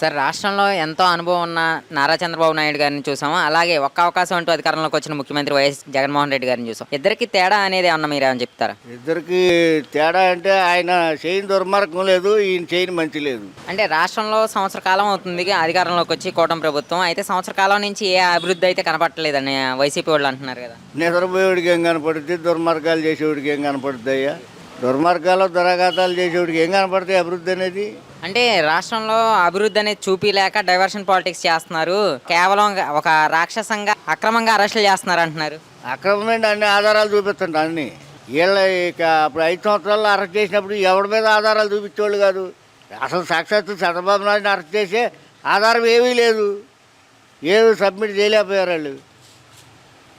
Sir రాష్ట్రంలో ఎంతో అనుభవం ఉన్న నారా చంద్రబాబు నాయుడు గారిని చూసాము? అలాగే ఒక్క అవకాశం అంటూ అధికారంలోకి వచ్చిన ముఖ్యమంత్రి వైఎస్ జగన్మోహన్ రెడ్డి గారిని చూసాం. ఇద్దరికి తేడా అనేది ఏమన్నా మీరు ఏమన్నా చెప్తారా? ఇద్దరికి తేడా అంటే ఆయన చేయని దుర్మార్గం లేదు ఈయన చేయని మంచి లేదు. అంటే రాష్ట్రంలో సంవత్సర కాలం అవుతుంది అధికారంలోకి వచ్చి కూటమి ప్రభుత్వం. అయితే సంవత్సర కాలం నుంచి ఏ అభివృద్ధి అయితే కనపట్టలేదని వైసీపీ వాళ్ళు అంటున్నారు కదా. నిద్రపోయేవాడికి ఏం కనపడుద్ది? దుర్మార్గాలు చేసేవాడికి ఏం కనపడుద్ది అయ్యా? దుర్మార్గాలు దురాఘాతాలు చేసేవాడికి ఏం కనపడుతుంది అభివృద్ధి అనేది? అంటే రాష్ట్రంలో అభివృద్ధి అనేది చూపిలేక డైవర్షన్ పాలిటిక్స్ చేస్తున్నారు. కేవలం ఒక రాక్షసంగా అక్రమంగా అరెస్టులు చేస్తున్నారు అంటున్నారు. అక్రమమైన అన్ని ఆధారాలు చూపిస్తుంట అన్ని. వీళ్ళ ఇక అప్పుడు ఐదు సంవత్సరాల్లో అరెస్ట్ చేసినప్పుడు ఎవరి మీద ఆధారాలు చూపించేవాళ్ళు కాదు? అసలు సాక్షాత్తు చంద్రబాబు నాయుడుని అరెస్ట్ చేసే ఆధారం ఏమీ లేదు. ఏమి సబ్మిట్ చేయలేకపోయారు వాళ్ళు.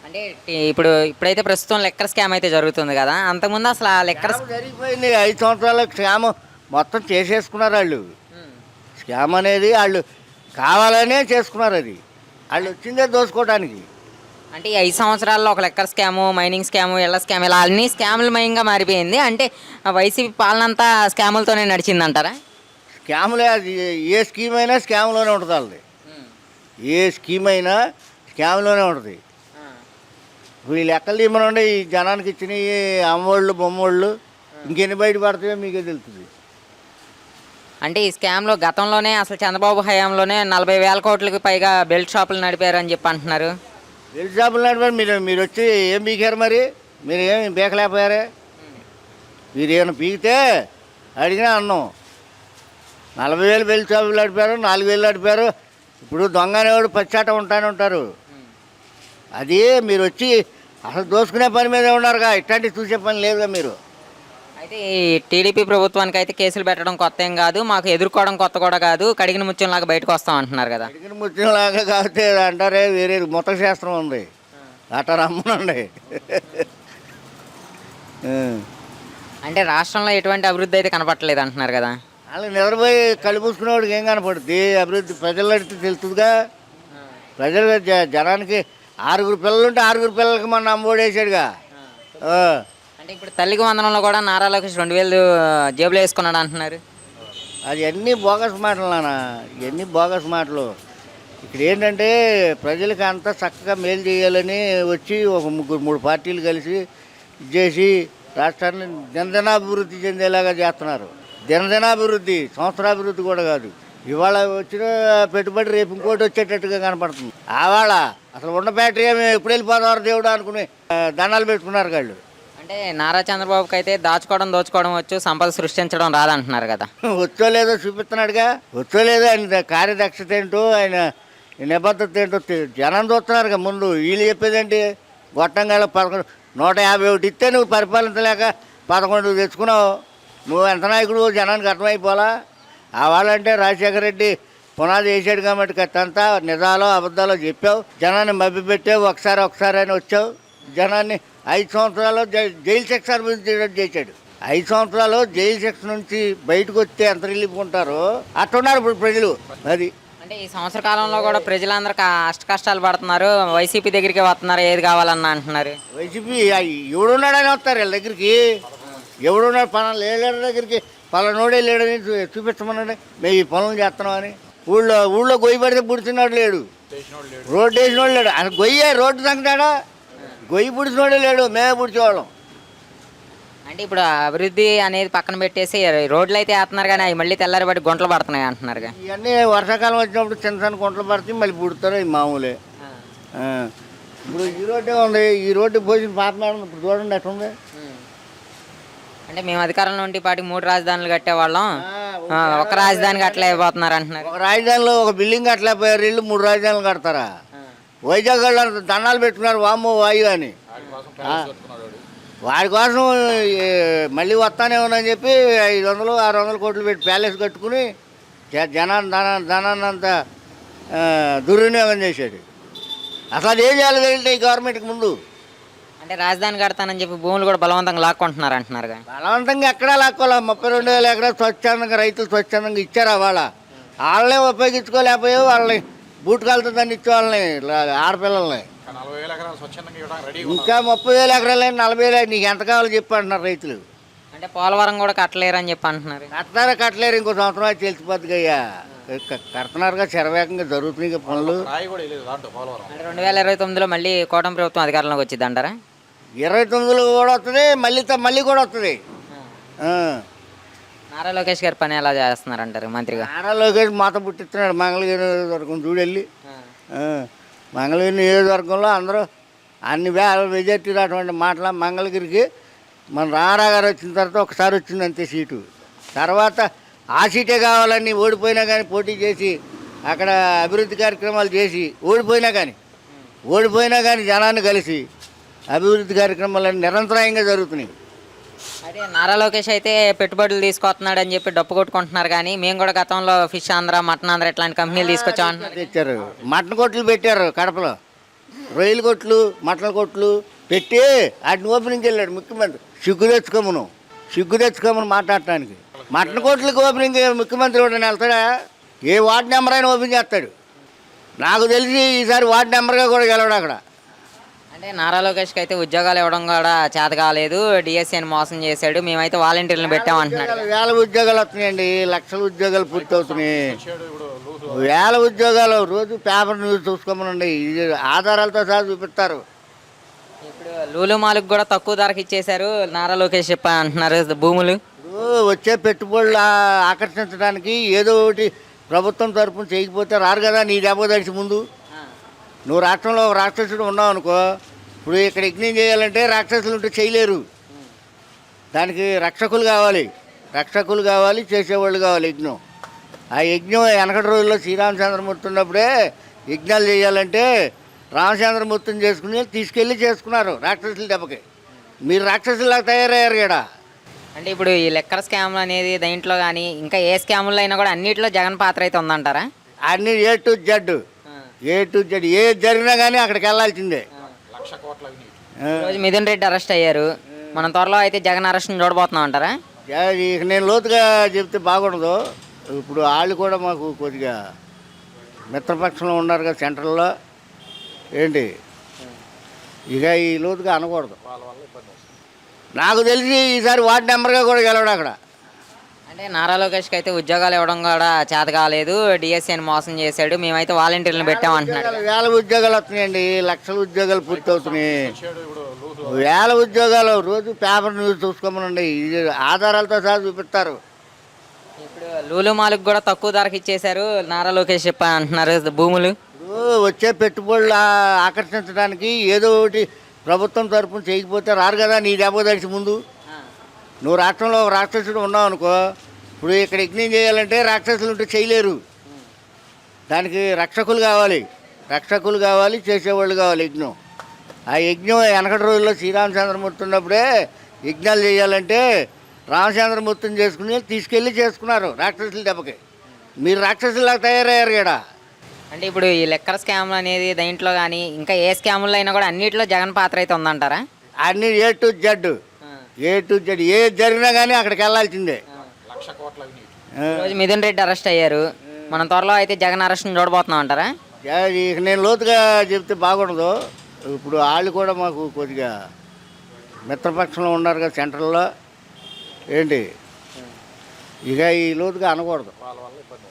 అంటే ఇప్పుడు ఇప్పుడైతే ప్రస్తుతం లెక్కర్ స్కామ్ అయితే జరుగుతుంది కదా. అంతకుముందు అసలు ఆ లెక్కర్ జరిగిపోయింది. ఐదు సంవత్సరాల స్కామ్ మొత్తం చేసేసుకున్నారు వాళ్ళు. స్కామ్ అనేది వాళ్ళు కావాలనే చేసుకున్నారు అది. వాళ్ళు వచ్చిందే దోసుకోవడానికి అంటే ఈ ఐదు సంవత్సరాల్లో ఒక లెక్కర్ స్కాము మైనింగ్ స్కాము ఇళ్ళ స్కామ్ ఇలా అన్ని స్కాములు మయంగా మారిపోయింది. అంటే ఆ వైసీపీ పాలన అంతా స్కాములతోనే నడిచింది అంటారా స్కామ్లే అది. ఏ స్కీమ్ అయినా స్కామ్లోనే ఉంటుంది వాళ్ళది ఏ స్కీమ్ అయినా స్కామ్లోనే ఉంటుంది. ఇప్పుడు ఈ లెక్కలు తీయమనండి ఈ జనానికి ఇచ్చిన ఈ అమ్మోళ్ళు బొమ్మోళ్ళు ఇంకెన్ని బయట పడతాయో మీకే తెలుస్తుంది. అంటే ఈ స్కామ్లో గతంలోనే అసలు చంద్రబాబు హయాంలోనే నలభై వేల కోట్లకి పైగా బెల్ట్ షాపులు నడిపారని చెప్పి అంటున్నారు. బెల్ట్ షాపులు నడిపారు. మీరు మీరు వచ్చి ఏం పీకారు మరి? మీరు ఏమి పీకలేకపోయారు మీరు ఏమైనా పీకితే అడిగినా అన్నం. నలభై వేలు బెల్ట్ షాపులు నడిపారు నాలుగు వేలు నడిపారు. ఇప్పుడు దొంగ అనేవాడు పచ్చాట ఉంటానే ఉంటారు. అది మీరు వచ్చి అసలు దోసుకునే పని మీద ఉన్నారుగా. ఇట్లాంటివి చూసే పని లేదుగా మీరు. అయితే ఈ టీడీపీ ప్రభుత్వానికి అయితే కేసులు పెట్టడం కొత్త ఏం కాదు మాకు ఎదుర్కోవడం కొత్త కూడా కాదు కడిగిన ముత్యంలాగా బయటకు వస్తాం అంటున్నారు కదా. అడిగిన ముత్యంలాగా కాకపోతే అంటారే వేరే మొత్తం శాస్త్రం ఉంది. అట్ట రమ్మనండి. ఆ. అంటే రాష్ట్రంలో ఎటువంటి అభివృద్ధి అయితే కనపట్టలేదు అంటున్నారు కదా. వాళ్ళకి నిద్రపోయి కళ్ళు ఏం కనపడుద్ది? అభివృద్ధి ప్రజలు అడిగితే తెలుస్తుందిగా. ప్రజలు జ- జనానికి ఆరుగురు పిల్లలు ఉంటే ఆరుగురు పిల్లలకి మన అమ్మఒడి వేసాడుగా. ఆ. అంటే ఇప్పుడు తల్లికి వందనంలో కూడా నారా లోకేష్ రెండు వేలు జేబులో వేసుకున్నాడు అంటున్నారు. అది అన్నీ బోగస్ మాటలు నాన్న ఇవన్నీ బోగస్ మాటలు. ఇక్కడ ఏంటంటే ప్రజలకు అంతా చక్కగా మేలు చేయాలని వచ్చి ఒక ముగ్గురు మూడు పార్టీలు కలిసి ఇది చేసి రాష్ట్రాన్ని దినదినాభివృద్ధి చెందేలాగా చేస్తున్నారు. దినదినాభివృద్ధి సంవత్సరాభివృద్ధి కూడా కాదు. ఇవాళ వచ్చిన పెట్టుబడి రేపు ఇంకోటి వచ్చేటట్టుగా కనపడుతుంది. ఆవాళ అసలు ఉన్న బ్యాటరీ ఎప్పుడు వెళ్ళిపోతారు దేవుడు అనుకుని దండాలు పెట్టుకున్నారు వాళ్ళు. అంటే నారా చంద్రబాబుకి అయితే దాచుకోవడం దోచుకోవడం వచ్చు సంపద సృష్టించడం రాదంటున్నారు కదా. వచ్చో లేదో చూపిస్తున్నాడుగా. వచ్చో లేదో ఆయన కార్యదక్షత ఏంటో ఆయన నిబద్ధత ఏంటో జనం చూస్తున్నారుగా ముందు. వీళ్ళు చెప్పేదేంటి? గొట్టంగా పదకొండు నూట యాభై ఒకటి ఇస్తే నువ్వు పరిపాలించలేక పదకొండు తెచ్చుకున్నావు. నువ్వు ఎంత నాయకుడు? జనానికి అర్థమైపోలా అవ్వాలంటే రాజశేఖర రెడ్డి పునాది వేసాడు కాబట్టి కట్టంతా నిజాలో అబద్ధాలో చెప్పావు. జనాన్ని మభ్యపెట్టావు. ఒకసారి ఒకసారి అని వచ్చావు. జనాన్ని ఐదు సంవత్సరాలు జైలు శిక్ష అనుభవించేటట్టు చేశాడు. ఐదు సంవత్సరాలు జైలు శిక్ష నుంచి బయటకు వస్తే ఎంత రిలీఫ్ ఉంటారో అట్టున్నారు ఇప్పుడు ప్రజలు. అది అంటే ఈ సంవత్సర కాలంలో కూడా ప్రజలందరూ అష్ట కష్టాలు పడుతున్నారు. వైసీపీ దగ్గరికి వస్తున్నారు. ఏది కావాలన్నా అంటున్నారు. వైసీపీ ఎవడున్నాడని వస్తారు వీళ్ళ దగ్గరికి? ఎవడున్నాడు? పలానా లేడు దగ్గరికి? పలానోడే లేడని చూ- చూపించమనండి మేము ఈ పనులు చేస్తున్నామని. ఊళ్ళో ఊళ్ళో గొయ్యి పడితే పుడుతున్నాడు లేడు. రోడ్డు వేసినోడు లేడు. అసలు గొయ్యే రోడ్డు సంగతాడా గొయ్యి పుడిచినోడే లేడు మేమే పుడిచేవాళ్ళం. అంటే ఇప్పుడు అభివృద్ధి అనేది పక్కన పెట్టేసి రోడ్లు అయితే వేస్తున్నారు కానీ అవి మళ్ళీ తెల్లారిబడి గుంటలు పడుతున్నాయి అంటున్నారు ఇవన్నీ వర్షాకాలం వచ్చినప్పుడు చిన్న చిన్న గుంటలు పడితే మళ్ళీ పుడతారు ఇది మామూలే. ఇప్పుడు ఈ రోడ్డే ఉంది ఈ రోడ్డు పోసిన పాత మేడం ఇప్పుడు చూడండి ఎట్లా ఉంది అంటే మేము అధికారంలో ఉంటే పాటికి మూడు రాజధానులు కట్టేవాళ్ళం. ఒక రాజధాని కట్టలేకపోతున్నారు అంటున్నారు. ఒక రాజధానిలో ఒక బిల్డింగ్ కట్టలేకపోయారు ఇల్లు మూడు రాజధానులు కడతారా? వైజాగ్ వాళ్ళు దండాలు పెట్టుకున్నారు వామ్మో వాయు అని. వాడి కోసం మళ్ళీ వస్తానే ఉన్నాయని చెప్పి ఐదు వందలు ఆరు వందల కోట్లు పెట్టి ప్యాలెస్ కట్టుకుని జ- జనాన్ని ధన ధనాన్ని అంతా దుర్వినియోగం చేశాడు. అసలు అది ఏం చేయాలి తెలియదు ఈ గవర్నమెంట్కి ముందు. అంటే రాజధాని కడతానని చెప్పి భూములు కూడా బలవంతంగా లాక్కుంటున్నారు అంటున్నారు బలవంతంగా ఎక్కడా లాక్కోలే. ముప్పై రెండు వేల ఎకరాలు స్వచ్ఛందంగా రైతులు స్వచ్ఛందంగా ఇచ్చారా వాళ్ళ వాళ్ళనే ఉపయోగించుకోలేకపోయావు వాళ్ళని బూటకాలతో దాన్ని ఇచ్చే వాళ్ళని లా- ఆడపిల్లల్ని. ఇంకా ముప్పై వేల ఎకరాలు నలభై వేల నీకు ఎంత కావాలో చెప్పు అంటున్నారు రైతులు. అంటే పోలవరం కూడా కట్టలేరు అని చెప్పి అంటున్నారు. కట్టారా కట్టలేరు ఇంకో సంవత్సరం అయితే తెలిసిపోద్ది అయ్యా కడుతున్నారుగా శరవేగంగా జరుగుతున్నాయి పనులు. రాయి కూడా వెళ్ళేది దాంట్లో పోలవరం. అంటే రెండు వేల ఇరవై తొమ్మిదిలో మళ్ళీ కూటమి ప్రభుత్వం అధికారంలోకి వచ్చింది అంటారా? ఇరవై తొమ్మిదిలో కూడా వస్తుంది మళ్ళీ త- మళ్ళీ కూడా వస్తుంది. ఆ. నారా లోకేష్ గారు పని ఎలా చేస్తున్నారు అంటారు మంత్రిగా నారా లోకేష్ మాత పుట్టిస్తున్నాడు మంగళగిరి నియోజకవర్గం చూడెళ్ళి. మంగళగిరి నియోజకవర్గంలో అందరూ అన్ని వేల మెజార్టీ రాటువంటి మాటల మంగళగిరికి మన రారా గారు వచ్చిన తర్వాత ఒకసారి వచ్చింది అంతే సీటు. తర్వాత ఆ సీటే కావాలని ఓడిపోయినా కానీ పోటీ చేసి అక్కడ అభివృద్ధి కార్యక్రమాలు చేసి ఓడిపోయినా కానీ ఓడిపోయినా కానీ జనాన్ని కలిసి అభివృద్ధి కార్యక్రమాలన్నీ నిరంతరాయంగా జరుగుతున్నాయి. అదే నారా లోకేష్ అయితే పెట్టుబడులు తీసుకొస్తున్నాడు అని చెప్పి డప్పు కొట్టుకుంటున్నారు కానీ మేము కూడా గతంలో ఫిష్ ఆంధ్ర మటన్ ఆంధ్ర ఇట్లాంటి కంపెనీలు తీసుకొచ్చామంటున్నారు తెచ్చారు. మటన్ కొట్లు పెట్టారు కడపలో. రొయ్యల కొట్లు మటన్ కొట్లు పెట్టి వాటిని ఓపెనింగ్కి వెళ్ళాడు ముఖ్యమంత్రి. సిగ్గు తెచ్చుకోమను సిగ్గు తెచ్చుకోమని మాట్లాడటానికి. మటన్ కొట్లకి ఓపెనింగ్ ముఖ్యమంత్రి కూడా వెళ్తాడా? ఏ వార్డు నెంబర్ అయినా ఓపెన్ చేస్తాడు. నాకు తెలిసి ఈసారి వార్డు నెంబర్గా కూడా గెలవడు అక్కడ. అంటే నారా లోకేష్కి అయితే ఉద్యోగాలు ఇవ్వడం కూడా చేత కాలేదు. డిఎస్సీని మోసం చేశాడు. మేమైతే వాలంటీర్లను పెట్టామంటున్నాడు వేల ఉద్యోగాలు వస్తున్నాయండి. లక్షల ఉద్యోగాలు పూర్తి అవుతున్నాయి వేల ఉద్యోగాలు రోజు పేపర్ న్యూస్ చూసుకోమనండి. ఇది ఆధారాలతో సహా చూపిస్తారు. ఇప్పుడు లూలు మాలకు కూడా తక్కువ ధరకు ఇచ్చేశారు. నారా లోకేష్ చెప్ప అంటున్నారు భూములు. ఇప్పుడు వచ్చే పెట్టుబడులు ఆ- ఆకర్షించడానికి ఏదో ఒకటి ప్రభుత్వం తరపున చేయకపోతే రారు కదా నీ దెబ్బ తడిచి ముందు. నువ్వు రాష్ట్రంలో రాక్షసుడు ఉన్నావు అనుకో ఇప్పుడు ఇక్కడ యజ్ఞం చేయాలంటే రాక్షసులు ఉంటే చేయలేరు. దానికి రక్షకులు కావాలి. రక్షకులు కావాలి చేసేవాళ్ళు కావాలి యజ్ఞం. ఆ యజ్ఞం వెనకటి రోజుల్లో శ్రీరామచంద్రమూర్తి ఉన్నప్పుడే యజ్ఞాలు చేయాలంటే రామచంద్రమూర్తిని చేసుకుని తీసుకెళ్ళి చేసుకున్నారు రాక్షసుల దెబ్బకి. మీరు రాక్షసులా తయారయ్యారు కదా. అంటే ఇప్పుడు ఈ లెక్కర్ స్కామ్లు అనేది దీంట్లో కానీ ఇంకా ఏ స్కాముల్లో అయినా కూడా అన్నింటిలో జగన్ పాత్ర అయితే ఉందంటారా? అన్ని A to Z. A to Z ఏ జరిగినా కానీ అక్కడికి వెళ్ళాల్సిందే. లక్ష కోట్ల అవినీతి. ఆ, ఈరోజు మిథున్ రెడ్డి అరెస్ట్ అయ్యారు. మనం త్వరలో అయితే జగన్ అరెస్ట్ని చూడబోతున్నాం అంటారా? జా- ఇక నేను లోతుగా చెప్తే బాగుండదు. ఇప్పుడు వాళ్ళు కూడా మాకు కొద్దిగా మిత్రపక్షంలో ఉన్నారు కదా సెంట్రల్లో. ఏంటి? ఇక ఈ లోతుగా అనకూడదు. వాళ్ళ వల్ల ఇబ్బంది వస్తుంది. నాకు తెలిసి ఈసారి వార్డు నెంబర్గా కూడా గెలవడు అక్కడ. అంటే నారా లోకేష్కి అయితే ఉద్యోగాలు ఇవ్వడం కూడా చేత కాలేదు. డిఎస్సీని మోసం చేశాడు. మేమైతే వాలంటీర్లను పెట్టామంటున్నాడు వేల ఉద్యోగాలు వస్తున్నాయండి. లక్షల ఉద్యోగాలు పూర్తి అవుతున్నాయి వేల ఉద్యోగాలు రోజు పేపర్ న్యూస్ చూసుకోమనండి. ఇది ఆధారాలతో సహా చూపిస్తారు. ఇప్పుడు లూలు మాలకు కూడా తక్కువ ధరకు ఇచ్చేశారు. నారా లోకేష్ చెప్ప అంటున్నారు. భూములు? ఇప్పుడు వచ్చే పెట్టుబడులు ఆకర్షించడానికి ఏదో ఒకటి ప్రభుత్వం తరపున చేయకపోతే రారు కదా నీ దెబ్బ తడిచి ముందు. నువ్వు రాష్ట్రంలో రాక్షసుడు ఉన్నావు అనుకో ఇప్పుడు ఇక్కడ యజ్ఞం చేయాలంటే రాక్షసులు ఉంటే చేయలేరు. దానికి రక్షకులు కావాలి. రక్షకులు కావాలి చేసేవాళ్ళు కావాలి యజ్ఞం. ఆ యజ్ఞం వెనకటి రోజుల్లో శ్రీరామచంద్రమూర్తి ఉన్నప్పుడే యజ్ఞాలు చేయాలంటే రామచంద్రమూర్తిని చేసుకుని తీసుకెళ్ళి చేసుకున్నారు రాక్షసుల దెబ్బకి. మీరు రాక్షసులా తయారయ్యారు కదా. అంటే ఇప్పుడు ఈ లెక్కర్ స్కామ్లు అనేది దీంట్లో కానీ ఇంకా ఏ స్కాముల్లో అయినా కూడా అన్నింటిలో జగన్ పాత్ర అయితే ఉందంటారా? అన్ని A to Z. A to Z. ఏ జరిగినా కానీ అక్కడికి వెళ్ళాల్సిందే. లక్ష కోట్ల అవినీతి. ఆ, ఈరోజు మిథున్ రెడ్డి అరెస్ట్ అయ్యారు. మనం త్వరలో అయితే జగన్ అరెస్ట్ని చూడబోతున్నాం అంటారా? ఇక నేను లోతుగా చెప్తే బాగుండదు. ఇప్పుడు వాళ్ళు కూడా మాకు కొద్దిగా మిత్రపక్షంలో ఉన్నారు కదా సెంట్రల్లో. ఏంటి? ఇక ఈ లోతుగా అనకూడదు. వాళ్ళ వల్ల ఇబ్బంది